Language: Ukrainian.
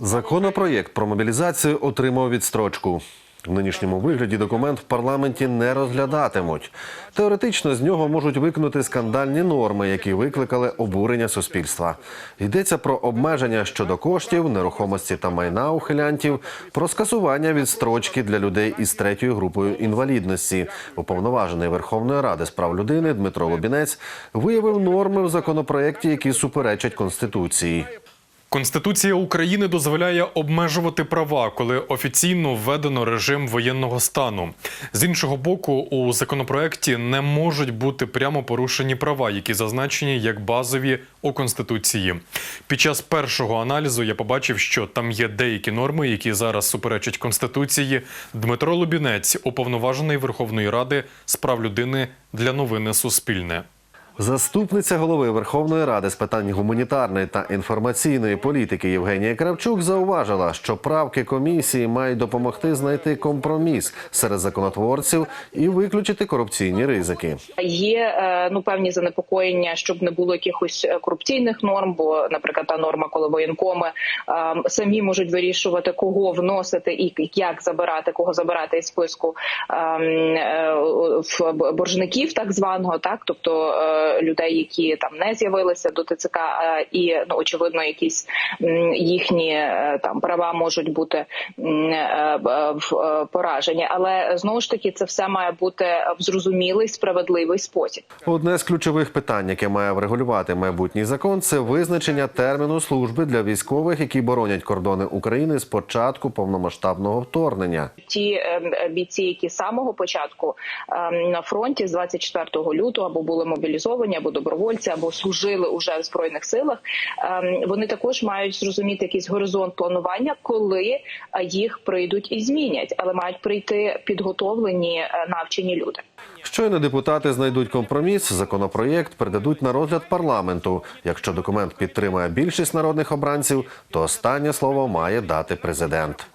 Законопроєкт про мобілізацію отримав відстрочку. В нинішньому вигляді документ в парламенті не розглядатимуть. Теоретично з нього можуть викинути скандальні норми, які викликали обурення суспільства. Йдеться про обмеження щодо коштів, нерухомості та майна ухилянтів, про скасування відстрочки для людей із третьою групою інвалідності. Уповноважений Верховної Ради з прав людини Дмитро Лобінець виявив норми в законопроєкті, які суперечать конституції. Конституція України дозволяє обмежувати права, коли офіційно введено режим воєнного стану. З іншого боку, у законопроекті не можуть бути прямо порушені права, які зазначені як базові у конституції. Під час першого аналізу я побачив, що там є деякі норми, які зараз суперечать конституції. Дмитро Лубінець, уповноважений Верховної Ради з прав людини для новини Суспільне. Заступниця голови Верховної Ради з питань гуманітарної та інформаційної політики Євгенія Кравчук зауважила, що правки комісії мають допомогти знайти компроміс серед законотворців і виключити корупційні ризики. Є е, ну певні занепокоєння, щоб не було якихось е, корупційних норм. Бо, наприклад, та норма, коли воєнкоми е, самі можуть вирішувати, кого вносити і як забирати, кого забирати із списку е, е, боржників, так званого, так тобто людей, які там не з'явилися до ТЦК, і ну очевидно, якісь їхні е, там права можуть бути е, е, поражені. Але знову ж таки, це все має бути в зрозумілий справедливий спосіб. Одне з ключових питань, яке має врегулювати майбутній закон, це визначення терміну служби для військових, які боронять кордони України з початку повномасштабного вторгнення. Ті ем, бійці, які з самого початку ем, на фронті з 24 лютого або були мобілізовані, або добровольці, або служили уже в збройних силах. ем, Вони також мають зрозуміти якийсь горизонт планування, коли е, їх прийдуть і змінять, але мають прийти підготовлені е, навчені люди. Щойно депутати знайдуть компроміс, законопроєкт передадуть на розгляд парламенту. Якщо документ підтримає більшість народних обранців, то останнє слово має дати президент.